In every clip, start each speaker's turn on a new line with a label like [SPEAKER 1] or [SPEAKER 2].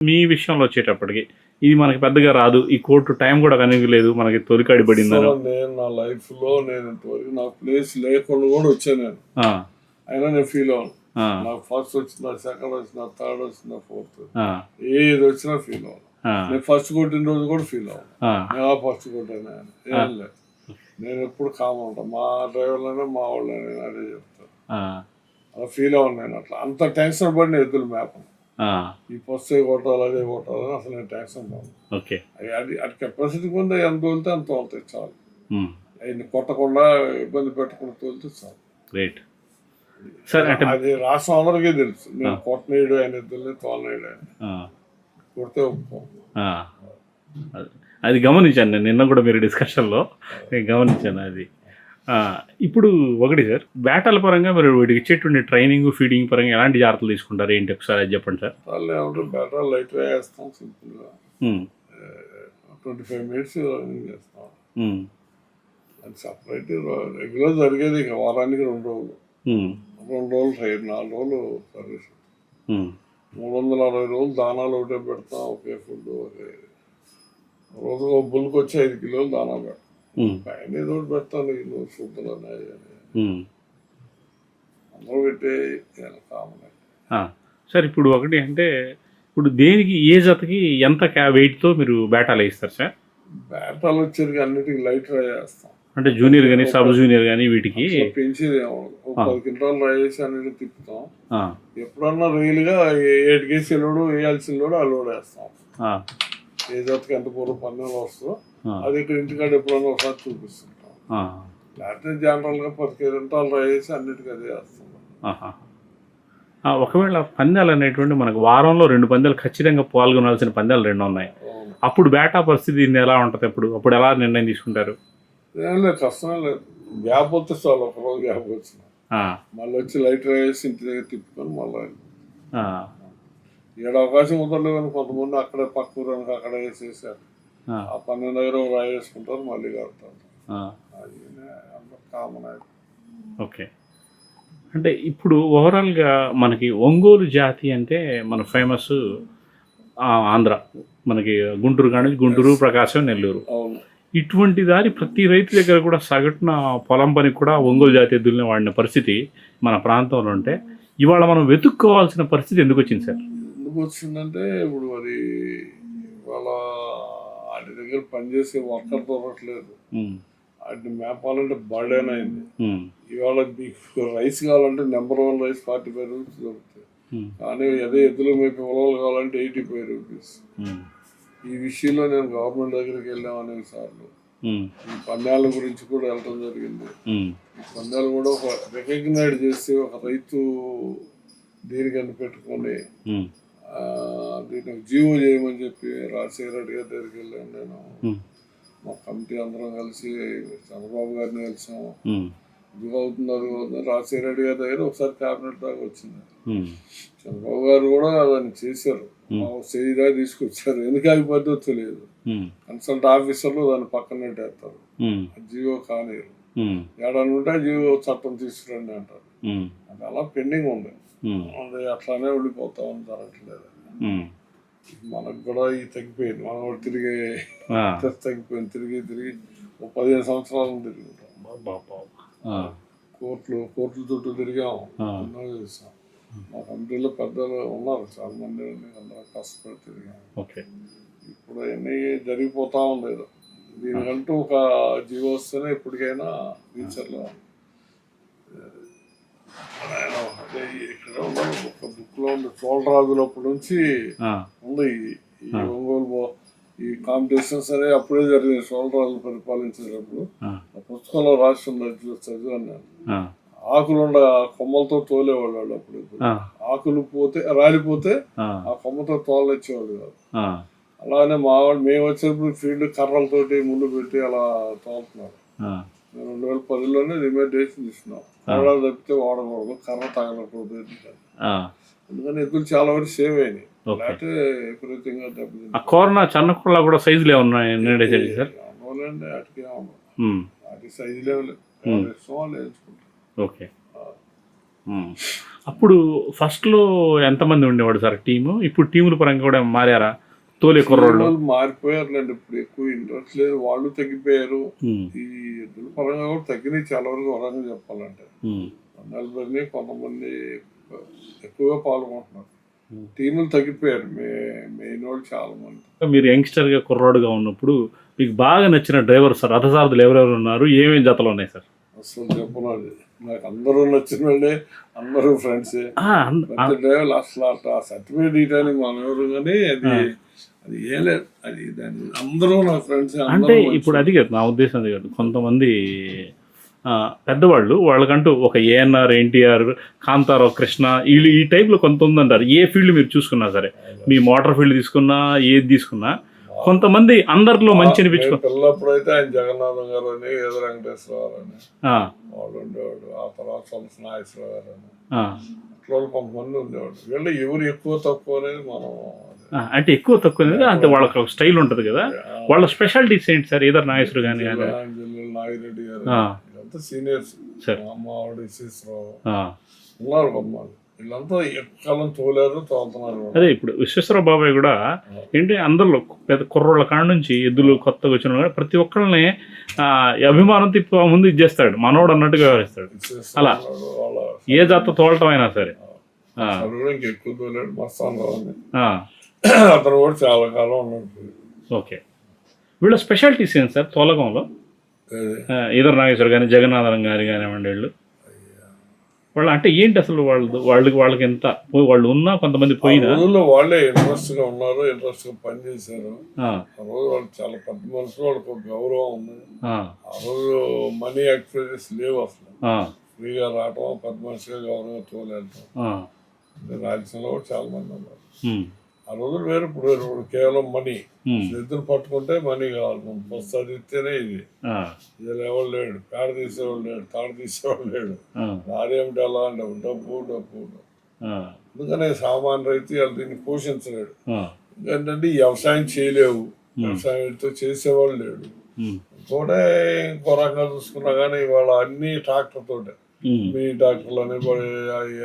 [SPEAKER 1] మీ విషయంలో వచ్చేటప్పటికి ఇది మనకి పెద్దగా రాదు. ఈ కోర్టు టైం కూడా కనిపించలేదు. మనకి తొలికాడి
[SPEAKER 2] అసలు నేను నా లైఫ్లో నేను ఇంతవరకు నా ప్లేస్ లేకుండా కూడా వచ్చాను నేను. అయినా నేను ఫీల్ అవ్వను
[SPEAKER 1] ఆ,
[SPEAKER 2] నాకు ఫస్ట్ వచ్చిన సెకండ్ వచ్చిన థర్డ్ వచ్చిన ఫోర్త్ ఏది వచ్చినా ఫీల్ అవ్వను
[SPEAKER 1] ఆ,
[SPEAKER 2] నేను ఫస్ట్ కొట్టిన రోజు కూడా ఫీల్ అవ్వను
[SPEAKER 1] ఆ,
[SPEAKER 2] నేను ఫస్ట్ కొట్టాను. ఏం లేదు. నేను ఎప్పుడు కామ్ ఉంటాను మా డ్రైవర్లైనా మా వాళ్ళైనా అదే చెప్తాను అలా ఫీల్ అవ్వను నేను అట్లా. అంత టెన్షన్ పడిన ఎద్దులు మేపను. ఈ ఫస్ట్ కొట్టాలి అదే కొట్టాలని అసలు నేను టెన్షన్ పడను
[SPEAKER 1] ఓకే.
[SPEAKER 2] అది అది అది కెపాసిటీ ముందు ఎంత తోలితే అంత తోలుతాయి చాలు. ఆయన్ని కొట్టకుండా ఇబ్బంది పెట్టకుండా తోలితే చాలు.
[SPEAKER 1] సార్ అంటే
[SPEAKER 2] అది రాష్ట్రం అందరికీ తెలుసు. నేను కొట్టనేయడు ఆయన ఇద్దరిని తోలనేయడు ఆయన. కొడితే ఒప్పుకోం.
[SPEAKER 1] అది- గమనించాను నేను నిన్న కూడా మీరు డిస్కషన్లో నేను గమనించాను అది. ఇప్పుడు ఒకటి సార్ బ్యాటల పరంగా మీరు వీటికి ఇచ్చేటువంటి ట్రైనింగ్ ఫీడింగ్ పరంగా ఎలాంటి జాగ్రత్తలు తీసుకుంటారు? ఏంటి ఒకసారి అది చెప్పండి సార్.
[SPEAKER 2] వాళ్ళు బెటర్ లైట్ వేస్తాం సింపుల్గా. ట్వంటీ ఫైవ్ మినిట్స్ చేస్తాం. అది సపరేట్ రెగ్యులర్ జరిగేది ఇక వారానికి రెండు రోజులు. రెండు రోజులు ట్రైన్ నాలుగు రోజులు సర్వీస్. మూడు వందల అరవై రోజులు దానాలు ఒకటే పెడతాం ఒకే ఫుడ్ ఒకే రోజు బుల్కి వచ్చి ఐదు కిలోలు దానా పెడతాం. పైన ఏదో పెడతాను నీళ్ళు శుద్ధులు ఉన్నాయి అని.
[SPEAKER 1] ఉమ్.
[SPEAKER 2] అందరూ పెట్టే కామన్
[SPEAKER 1] సార్ ఇప్పుడు ఒకటి అంటే ఇప్పుడు దేనికి ఏ జతకి ఎంత వెయిట్తో మీరు బేటాలు వేస్తారు సార్?
[SPEAKER 2] బ్యాటాలు వచ్చేది అన్నిటికీ లైట్ చేస్తాం.
[SPEAKER 1] అంటే జూనియర్ కానీ సబ్ జూనియర్ కానీ వీటికి
[SPEAKER 2] పెంచేది పది చేసి అన్నిటి తిప్పుతాం. ఎప్పుడన్నా రియల్గా ఏడు కేసు లోడు వేయాల్సిన లోడు ఆ లోడ్ వేస్తాం.
[SPEAKER 1] ఆ,
[SPEAKER 2] ఏ జాతికి ఎంత పూర్వం పన్నెండు వస్తుందో అది ఇక్కడ ఇంటికాడ ఎప్పుడన్నా ఒకసారి చూపిస్తుంటాం. లేకపోతే జనరల్గా పది క్వింటాలు ట్రై చేసి అన్నిటికీ అదే వేస్తాం
[SPEAKER 1] ఆహా. ఆ, ఒకవేళ పందాలు అనేటువంటి మనకు వారంలో రెండు పందాలు ఖచ్చితంగా పాల్గొనాల్సిన పందాలు రెండు ఉన్నాయి. అప్పుడు బేటా పరిస్థితి ఎలా ఉంటుంది అప్పుడు? అప్పుడు ఎలా నిర్ణయం తీసుకుంటారు?
[SPEAKER 2] ఏం లేదు కష్టమే లేదు. గ్యాప్ వస్తే చాలు ఒక రోజు గ్యాప్ వచ్చిన మళ్ళీ వచ్చి లైట్ ట్రై చేసి ఇంటి దగ్గర తిప్పుకొని మళ్ళీ ఏడు అవకాశం కుదరలేదు కానీ కొంతమంది అక్కడే పక్క ఊరానికి అక్కడే వేసేసారు.
[SPEAKER 1] ఆ,
[SPEAKER 2] పన్నెండు దగ్గర ఒక రాయి వేసుకుంటారు మళ్ళీ కడతారు. అది కామన్ అది.
[SPEAKER 1] ఓకే. అంటే ఇప్పుడు ఓవరాల్గా మనకి ఒంగోలు జాతి అంటే మన ఫేమస్ ఆంధ్ర. మనకి గుంటూరు కానీ గుంటూరు ప్రకాశం నెల్లూరు. ఇటువంటి దారి ప్రతి రైతు దగ్గర కూడా సగటున పొలం పనికి కూడా ఒంగోలు జాతి ఎద్దుల్ని వాడిన పరిస్థితి మన ప్రాంతంలో ఉంటే ఇవాళ మనం వెతుక్కోవాల్సిన పరిస్థితి ఎందుకు వచ్చింది సార్?
[SPEAKER 2] ఎందుకు వచ్చిందంటే ఇప్పుడు మరి వాళ్ళ వాటి దగ్గర పనిచేసే వర్కర్ దొరకట్లేదు. వాటిని మేపాలంటే బర్డెన్ అయింది ఇవాళ మీకు రైస్ కావాలంటే number one rice forty five rupees దొరుకుతాయి. కానీ అదే ఎద్దులు మేపే పొలాలు కావాలంటే ఎయిటీ ఫైవ్ రూపీస్. ఈ విషయంలో నేను గవర్నమెంట్ దగ్గరికి వెళ్ళాం అనేక సార్లు. ఈ పందాల గురించి కూడా వెళ్ళడం జరిగింది. ఈ పందాలు కూడా ఒక రికగ్నైజ్ చేసి ఒక రైతు దీనికని పెట్టుకొని దీన్ని జీవో చేయమని చెప్పి రాజశేఖర రెడ్డి గారి దగ్గరికి వెళ్ళాను నేను. మా కమిటీ అందరం కలిసి చంద్రబాబు గారిని కలిసాము. అవుతుంది అది అవుతుంది. రాజశేఖర రెడ్డి గారి దగ్గర ఒకసారి క్యాబినెట్ దాకా వచ్చింది. చంద్రబాబు గారు కూడా దాన్ని చేశారు. దాకా తీసుకొచ్చారు. ఎందుకు ఆగిపోద్దో తెలియదు
[SPEAKER 1] ఉమ్,
[SPEAKER 2] కన్సల్ట్ ఆఫీసర్లు దాన్ని పక్కన పెట్టేస్తారు. జీవో కానీరు
[SPEAKER 1] ఉమ్,
[SPEAKER 2] ఏడాది ఉంటే జీవో చట్టం తీసుకురండి అంటారు. అది అలా పెండింగ్ ఉంది. అది అట్లానే ఉండిపోతా ఉంది జరగట్లేదు.
[SPEAKER 1] ఉమ్,
[SPEAKER 2] మనకు కూడా ఈ తగ్గిపోయింది. మనం కూడా తిరిగి తగ్గిపోయింది. తిరిగి తిరిగి ఒక పదిహేను సంవత్సరాలు తిరుగుతాం
[SPEAKER 1] ఆ,
[SPEAKER 2] కోర్టులు కోర్టుల చుట్టూ తిరిగాం.
[SPEAKER 1] ఆ.
[SPEAKER 2] ఎన్నో చేసాం మా కమిటీలో పెద్దలు ఉన్నారు. చాలా మంది అందరూ కష్టపడి తిరిగాం.
[SPEAKER 1] ఓకే.
[SPEAKER 2] ఇప్పుడు అవన్నీ జరిగిపోతా ఉంది. ఏదో దీనికంటూ ఒక జీవో వస్తేనే ఇప్పటికైనా ఫ్యూచర్లో ఆయన అదే ఇక్కడ ఉన్న ఒక బుక్లో ఉంది చోళరాజులు అప్పటి నుంచి ఉంది ఈ- ఒంగోలు ఈ కాంపిటీషన్స్ అనేవి అప్పుడే జరిగింది చోళరాజులు పరిపాలించేటప్పుడు
[SPEAKER 1] ఆ,
[SPEAKER 2] పుస్తకంలో రాసి చూ- చదివాను నేను
[SPEAKER 1] ఆ,
[SPEAKER 2] ఆకులు ఉండ కొమ్మలతో తోలేవాళ్ళు వాళ్ళు అప్పుడు ఆకులు పోతే రాలిపోతే
[SPEAKER 1] ఆ,
[SPEAKER 2] కొమ్మతో తోలనిచ్చేవాళ్ళు కాదు. అలానే మా వాళ్ళు మేము వచ్చినప్పుడు ఫీల్డ్ కర్రలతోటి ముళ్ళు పెట్టి అలా తోలుతున్నారు మేము రెండు వేల పదిలోనే రిమైండేషన్ ఇస్తున్నాం. కర్ర తప్పితే వాడకూడదు. కర్ర తగలకూడదు ఎందుకని ఎద్దులు చాలా వరకు సేవ్ అయినాయి.
[SPEAKER 1] ఓకే.
[SPEAKER 2] లేకపోతే విపరీతంగా
[SPEAKER 1] ఆ చన్నకుళ్ళ కూడా సైజులే ఉన్నాయి నిర్ణయించండి సార్.
[SPEAKER 2] వాటికి వాటి సైజు
[SPEAKER 1] ఓకే. అప్పుడు ఫస్ట్లో ఎంతమంది ఉండేవాడు సార్ టీము? ఇప్పుడు టీముల పరంగా కూడా మారారా? తోలే కుర్రోళ్ళు.
[SPEAKER 2] మారిపోయారులేండి ఇప్పుడు ఎక్కువ ఇంట్రెస్ట్ లేదు. వాళ్ళు తగ్గిపోయారు. ఈ ఎద్దుల పరంగా కూడా తగ్గినాయి. చాలా వరకు వరంగా చెప్పాలంటే. నలభై కొంతమంది ఎక్కువగా పాల్గొంటున్నారు.
[SPEAKER 1] Hmm.
[SPEAKER 2] టీములు తగ్గిపోయారు. మే మెయిన్ వాళ్ళు చాలా మంది
[SPEAKER 1] మీరు యంగ్స్టర్గా కుర్రోడుగా ఉన్నప్పుడు మీకు బాగా నచ్చిన డ్రైవర్ సార్ రథసారథులు ఎవరెవరు ఉన్నారు? ఏమేమి జతలు ఉన్నాయి సార్?
[SPEAKER 2] అసలు చెప్పనది నాకు అందరూ నచ్చిన వాళ్ళే అందరూ ఫ్రెండ్సే డ్రైవర్ అసలు అట్లా సర్టిఫికేట్ ఇవ్వడానికి మనం ఎవరు కానీ అది. అది ఏం లేదు. అది దాని అందరూ నా ఫ్రెండ్స్
[SPEAKER 1] అంటే ఇప్పుడు అది కాదు నా ఉద్దేశం అది కాదు. కొంతమంది పెద్దవాళ్ళు వాళ్ళకంటూ ఒక ఏఎన్ఆర్ ఎన్టీఆర్ కాంతారావు కృష్ణ వీళ్ళు ఈ టైప్లో కొంత ఉందంటారు. ఏ ఫీల్డ్ మీరు చూసుకున్నా సరే. మీ మోటార్ ఫీల్డ్ తీసుకున్నా ఏది తీసుకున్నా కొంతమంది అందరిలో మంచి అనిపించుకో
[SPEAKER 2] పిల్లప్పుడు అయితే ఆయన జగన్నాథం గారు అని ఏదో వెంకటేశ్వరరావు అని
[SPEAKER 1] ఆ,
[SPEAKER 2] వాళ్ళు ఉండేవాడు ఆ తర్వాత సొలస నాగేశ్వరరావు గారు అని
[SPEAKER 1] ఆ,
[SPEAKER 2] అట్లా వాళ్ళు కొంతమంది ఉండేవాడు వీళ్ళు ఎవరు ఎక్కువ తక్కువ అనేది మనం
[SPEAKER 1] ఆ, అంటే ఎక్కువ తక్కువ అనేది అంటే వాళ్ళకి ఒక స్టైల్ ఉంటుంది కదా. వాళ్ళ స్పెషాలిటీస్ ఏంటి సార్? ఏదో నాగేశ్వరు కానీ
[SPEAKER 2] నాగిరెడ్డి గారు. వీళ్ళంతా సీనియర్స్. అమ్మవాడు విశ్వేశ్వరరావు. ఉన్నారు కొంతమంది వీళ్ళంతా తోలేరు తోలుతున్నారు.
[SPEAKER 1] అదే ఇప్పుడు విశ్వేశ్వర బాబాయ్ కూడా ఏంటి అందరిలో పెద్ద కుర్రోళ్ళ కాడ నుంచి ఎద్దులు కొత్తగా వచ్చిన ప్రతి ఒక్కళ్ళని ఈ అభిమానం తిప్పి ముందు ఇది చేస్తాడు మనోడు అన్నట్టుగా వ్యవహరిస్తాడు. అలా.
[SPEAKER 2] విశ్వేశ్వరరావు
[SPEAKER 1] ఏ జాత తోలటం అయినా సరే
[SPEAKER 2] ఇంకెక్కువ తోలేడు మస్తాన్ అతను కూడా చాలా కాలం ఉన్నాడు.
[SPEAKER 1] ఓకే. వీళ్ళ స్పెషాలిటీస్ ఏంటి సార్? తోలకంలో? ఈధర్ నాగేశ్వర్ కానీ జగన్నాథరం గారి కానివ్వండి వీళ్ళు. వాళ్ళు అంటే ఏంటి అసలు వాళ్ళు వాళ్ళకి వాళ్ళకి ఎంత వాళ్ళు ఉన్నా కొంతమంది పోయినా?
[SPEAKER 2] రోజుల్లో వాళ్ళే ఇంట్రెస్ట్గా ఉన్నారు ఇంట్రెస్ట్గా పనిచేశారు.
[SPEAKER 1] ఆ,
[SPEAKER 2] రోజు వాళ్ళు చాలా పెద్ద మనుషులు వాళ్ళకి ఒక గౌరవం ఉంది.
[SPEAKER 1] ఆ,
[SPEAKER 2] రోజు మనీ యాక్టివిటీస్ లేవు అసలు. ఫ్రీగా రావటం పెద్ద మనిషిగా గౌరవంగా తోలేయటం.
[SPEAKER 1] ఆ,
[SPEAKER 2] రాజ్యంలో చాలా మంది ఉన్నారు. ఆ రోజులు వేరు ఇప్పుడు వేరు. ఇప్పుడు కేవలం మనీ. ఇద్దరు పట్టుకుంటే మనీ కావాలి. బస్సు చదివితేనే ఇది.
[SPEAKER 1] ఆ,
[SPEAKER 2] ఇది ఎవరు లేడు పేడ తీసేవాడు లేడు తాడు తీసేవాడు లేడు. లారీ ఏమిటి ఎలా అంటే డబ్బు డబ్బు అందుకనే సామాన్ రైతు వాళ్ళు దీన్ని పోషించలేడు. ఎందుకంటే ఈ వ్యవసాయం చేయలేవు. వ్యవసాయంతో చేసేవాళ్ళు లేడు. కూడా ఇంకో రకంగా చూసుకున్నా కానీ ఇవాళ అన్ని ట్రాక్టర్ తోటే. మీ డాక్టర్లు అని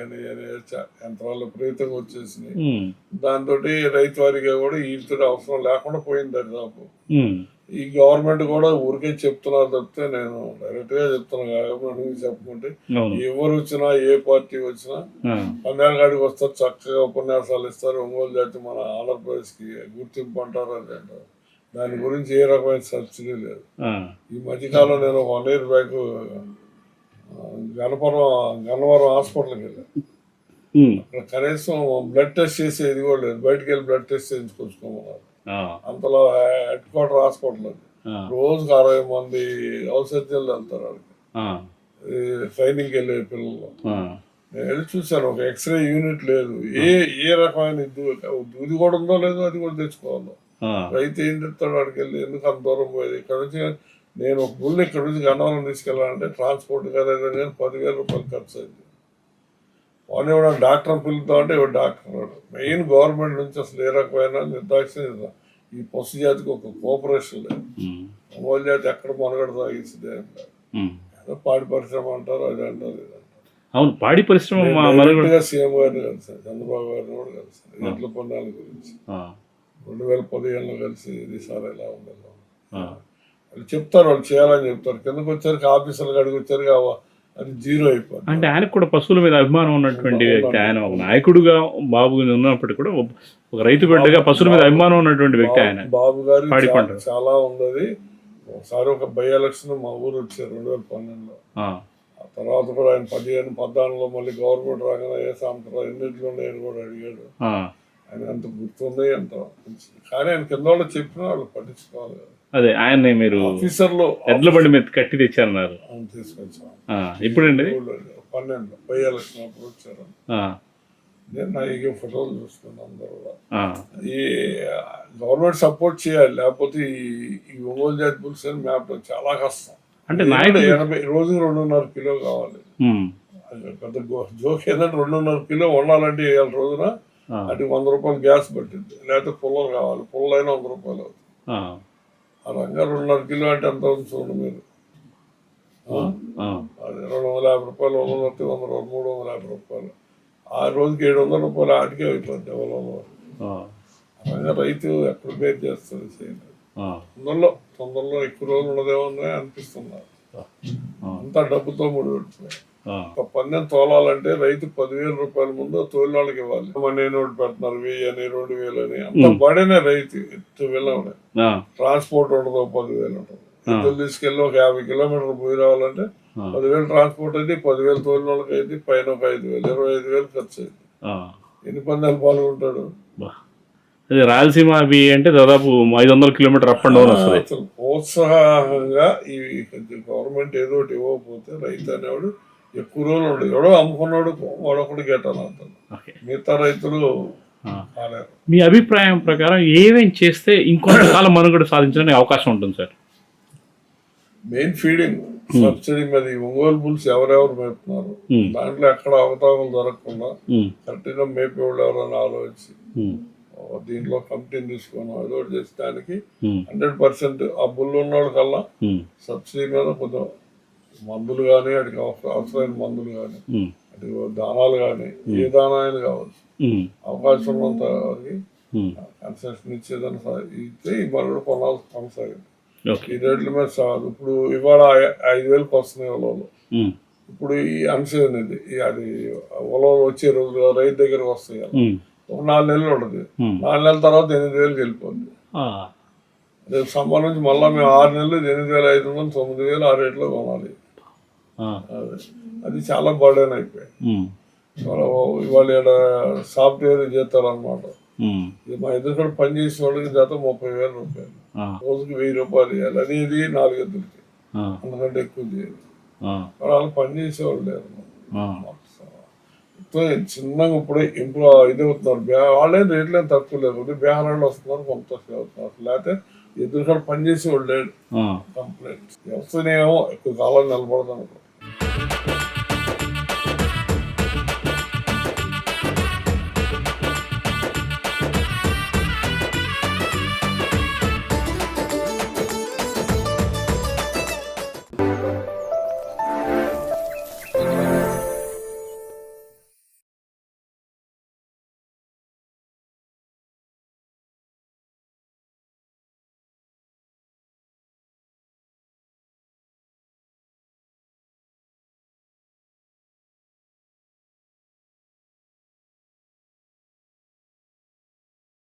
[SPEAKER 2] అని యంత్రాలు విపరీతంగా వచ్చేసినాయి.
[SPEAKER 1] ఉమ్,
[SPEAKER 2] దాంతో రైతు వారిగా కూడా వీటితో అవసరం లేకుండా పోయింది దాదాపు
[SPEAKER 1] ఉమ్,
[SPEAKER 2] ఈ గవర్నమెంట్ కూడా ఊరికే చెప్తున్నారు తప్పితే నేను డైరెక్ట్గా చెప్తున్నా గవర్నమెంట్ చెప్పుకుంటే ఎవరు వచ్చినా ఏ పార్టీ వచ్చినా పందాల కాడికి వస్తారు చక్కగా ఉపన్యాసాలు ఇస్తారు ఒంగోలు జాతి మన ఆంధ్రప్రదేశ్కి గుర్తింపు అంటారు అది అంటారు. దాని గురించి ఏ రకమైన సబ్సిడీ లేదు. ఈ మధ్యకాలం నేను one year back Ganapuram Gannavaram హాస్పిటల్కి వెళ్ళాను అక్కడ కనీసం బ్లడ్ టెస్ట్ చేసేది కూడా లేదు. బయటికి వెళ్ళి బ్లడ్ టెస్ట్ చేయించుకొచ్చుకోమన్నారు. అంతలో హెడ్ క్వార్టర్ హాస్పిటల్
[SPEAKER 1] ఆ,
[SPEAKER 2] రోజుకి అరవై మంది ఔషధ్యాలు వెళ్తారు
[SPEAKER 1] ఆ,
[SPEAKER 2] ట్రైనింగ్కి వెళ్ళే పిల్లలు. నేను వెళ్ళి చూశాను. ఒక ఎక్స్రే యూనిట్ లేదు. ఏ ఏ రకమైన దూ- దూది కూడా ఉందో లేదో అది కూడా తెచ్చుకోవాలి. రైతు ఏం చెప్తాడు వాడికి వెళ్ళి? ఎందుకు అంత దూరం పోయేది? ఇక్కడ నుంచి నేను ఒక బుల్ ఇక్కడ నుంచి గన్నవరం తీసుకెళ్ళాలంటే ట్రాన్స్పోర్ట్ కానీ ఏదైనా కానీ పదివేల రూపాయలు ఖర్చు అయింది. వాడిని కూడా డాక్టర్ పిలుద్దాం అంటే ఇవాడు డాక్టర్ రాడు. మెయిన్ గవర్నమెంట్ నుంచి అసలు ఏ రకమైన నిర్దాక్షిణ్యం ఈ పశు జాతికి ఒక కోఆపరేషన్ లేదు. ఒంగోలు జాతి ఎక్కడ మొనగడ సాగిస్తుంది. ఏదో పాడి పరిశ్రమ అంటారు అది అంటారు
[SPEAKER 1] అవును పాడి పరిశ్రమ
[SPEAKER 2] సీఎం గారిని కలిసాను చంద్రబాబు గారిని కూడా కలిసాను ఎట్ల పొందాల గురించి. రెండు వేల పదిహేనులో కలిసి ఇది సార్ ఎలా వాళ్ళు చెప్తారు వాళ్ళు చేయాలని చెప్తారు. కిందకు వచ్చారు ఆఫీసర్లు అడిగి వచ్చారు కావా అది జీరో అయిపోయింది
[SPEAKER 1] అంటే ఆయనకు కూడా పశువుల మీద అభిమానం ఉన్నటువంటి వ్యక్తి. ఆయన ఒక నాయకుడుగా బాబు ఉన్నప్పటికీ కూడా ఒక- రైతు బిడ్డగా పశువుల మీద అభిమానం ఉన్నటువంటి వ్యక్తి ఆయన.
[SPEAKER 2] బాబు గారి. చాలా ఉన్నది. ఒకసారి ఒక బై ఎలక్షన్ మా ఊరు వచ్చారు రెండు వేల పన్నెండులో.
[SPEAKER 1] ఆ,
[SPEAKER 2] ఆ తర్వాత కూడా ఆయన పదిహేను పద్నాలుగులో మళ్ళీ గవర్నమెంట్ రాగానే ఏ సాంప్రదాయం ఎన్నింటిలో ఉన్నాయని కూడా అడిగాడు. ఆయన అంత గుర్తుంది అంత కానీ ఆయన కింద వాళ్ళు చెప్పినా వాళ్ళు పట్టించుకోవాలి.
[SPEAKER 1] అదే ఆయన్ని మీరు
[SPEAKER 2] ఆఫీసర్లు
[SPEAKER 1] ఎడ్ల బండి మీద కట్టి తెచ్చారన్నారు. ఇప్పుడండి
[SPEAKER 2] పన్నెండు బై ఎలక్షన్ అప్పుడు వచ్చారు. నేను నా ఈ ఫోటోలు చూసుకున్నాను
[SPEAKER 1] ఆ,
[SPEAKER 2] ఈ గవర్నమెంట్ సపోర్ట్ చేయాలి లేకపోతే ఈ ఒంగోలు జాతి పులుసు మేపడం చాలా కష్టం.
[SPEAKER 1] అంటే నాయకుడు
[SPEAKER 2] ఎనభై రోజుకి రెండున్నర కిలో కావాలి. పెద్ద జోక్ ఏంటంటే రెండున్నర కిలో వండాలంటే ఇవాళ రోజున అటు వంద రూపాయలు గ్యాస్ పట్టింది లేకపోతే పుల్లలు కావాలి పుల్లైనా వంద రూపాయలు అవుతుంది రంగా రెండున్నర కిలో అంటే ఎంత అవుతుంది చూడండి మీరు? అది రెండు వందల యాభై రూపాయలు వంద వస్తే వంద రూపాయలు మూడు వందల యాభై రూపాయలు. ఆ రోజుకి ఏడు వందల రూపాయలు ఆటికే అయిపోద్ది ఎవరో.
[SPEAKER 1] ఆ,
[SPEAKER 2] అలాగే రైతు ఎక్కడ పేరు చేస్తుంది చేయలేదు తొందరలో తొందరలో ఎక్కువ రోజులు ఉన్నదేమో అని అనిపిస్తున్నారు అంతా డబ్బుతో ముడిపెట్టిపోయి
[SPEAKER 1] ఆ,
[SPEAKER 2] ఒక పందెం తోలాలంటే రైతు పదివేల రూపాయల ముందు తోలి వాళ్ళకి ఇవ్వాలి. మన నోటు పెడుతున్నారు వెయ్యి అని రెండు వేలు అని. అంత బడేనే రైతు ఎత్తు వెళ్ళమని
[SPEAKER 1] ఆ,
[SPEAKER 2] ట్రాన్స్పోర్ట్ ఉండదు పదివేలు ఉంటుంది ఇద్దరు తీసుకెళ్ళి ఒక యాభై కిలోమీటర్లు పోయి రావాలంటే. పదివేలు ట్రాన్స్పోర్ట్ అయితే పదివేలు తోలిన వాళ్ళకి అయితే పైన ఒక ఐదు వేలు ఇరవై ఐదు వేలు ఖర్చు అయింది. ఎన్ని పందాలు పాల్గొంటాడు.
[SPEAKER 1] అది రాయలసీమ అవి అంటే దాదాపు ఐదు వందల కిలోమీటర్ అప్ అండ్ డౌన్ వస్తుంది.
[SPEAKER 2] అసలు ప్రోత్సాహంగా ఈ గవర్నమెంట్ ఏదో ఒకటి ఇవ్వకపోతే రైతు అనేవాడు ఎక్కువ రోజులు ఉండదు ఎవడో అమ్ముకున్నాడు అంటాను
[SPEAKER 1] ఓకే.
[SPEAKER 2] మిగతా రైతులు
[SPEAKER 1] మీ అభిప్రాయం ప్రకారం ఏమేం చేస్తే ఇంకొంతకాలం మనుగడ సాధించడానికి అవకాశం ఉంటుంది సార్?
[SPEAKER 2] మెయిన్ ఫీడింగ్ సబ్సిడీ మీద ఒంగోలు బుల్స్ ఎవరెవరు మేపుతున్నారు?
[SPEAKER 1] Hmm.
[SPEAKER 2] దాంట్లో ఎక్కడ అవతారం జరగకుండా
[SPEAKER 1] ఉమ్,
[SPEAKER 2] కరెక్ట్గా మేపేవాళ్ళు ఎవరైనా ఆలోచించి ఓ దీంట్లో కంపెనీ తీసుకొని ఏదో చేసి దానికి హండ్రెడ్ పర్సెంట్ ఆ బుల్ ఉన్నోడు కల్లా సబ్సిడీ మీద కొంచెం మందులు కానీ వాటికి అవస- అవసరమైన మందులు కానీ అది దానాలు కానీ ఏ దానా అయినా కావచ్చు. అవకాశం ఉన్నంత వరకు. కన్సెషన్ ఇచ్చేదని సా- ఇస్తే ఈ మనుగడ కొనాలి కొనసాగింది. ఈ రేట్ల మీద సాగు ఇప్పుడు ఇవాళ ఐదు వేలకు వస్తున్నాయి ఉలవలు
[SPEAKER 1] ఉమ్,
[SPEAKER 2] ఇప్పుడు ఈ అన్సీజన్ ఇది అది ఉలవలు వచ్చే రోజులు రైతు దగ్గరకు వస్తాయి ఒక నాలుగు నెలలు
[SPEAKER 1] ఉమ్.
[SPEAKER 2] నాలుగు నెలల తర్వాత ఎనిమిది వేలకు వెళ్ళిపోద్ది. రేపు నుంచి మళ్ళీ మేము ఆరు నెలలు ఎనిమిది వేల ఐదు వందలు తొమ్మిది వేలు ఆ రేట్లో కొనాలి. అది అది చాలా బర్డెన్ అయిపోయింది.
[SPEAKER 1] ఉమ్,
[SPEAKER 2] ఇవాళ సాఫ్ట్వేర్ చేస్తారనమాట
[SPEAKER 1] ఉమ్,
[SPEAKER 2] ఇది మా ఇద్దరు కూడా పని చేసే వాళ్ళకి జత ముప్పై వేల రూపాయలు. రోజుకి వెయ్యి రూపాయలు ఇవ్వాలి అనేది నాలుగు ఎద్దులకి.
[SPEAKER 1] ఆ,
[SPEAKER 2] అందుకంటే ఎక్కువ చేయాలి. వాళ్ళు పని చేసేవాళ్ళు లేరు. చిన్నగా ఇప్పుడే ఇంప్రూవ్ ఇది అవుతున్నారు. వాళ్ళే రేట్లు ఏం తక్కువ లేదు బేహారాలు వస్తున్నారు కొంత అవుతున్నారు లేకపోతే ఎదురు కూడా పని చేసేవాళ్ళు లేడు కంప్లైంట్ వ్యవస్థనేమో ఎక్కువ కాలం నిలబడదు అనుకో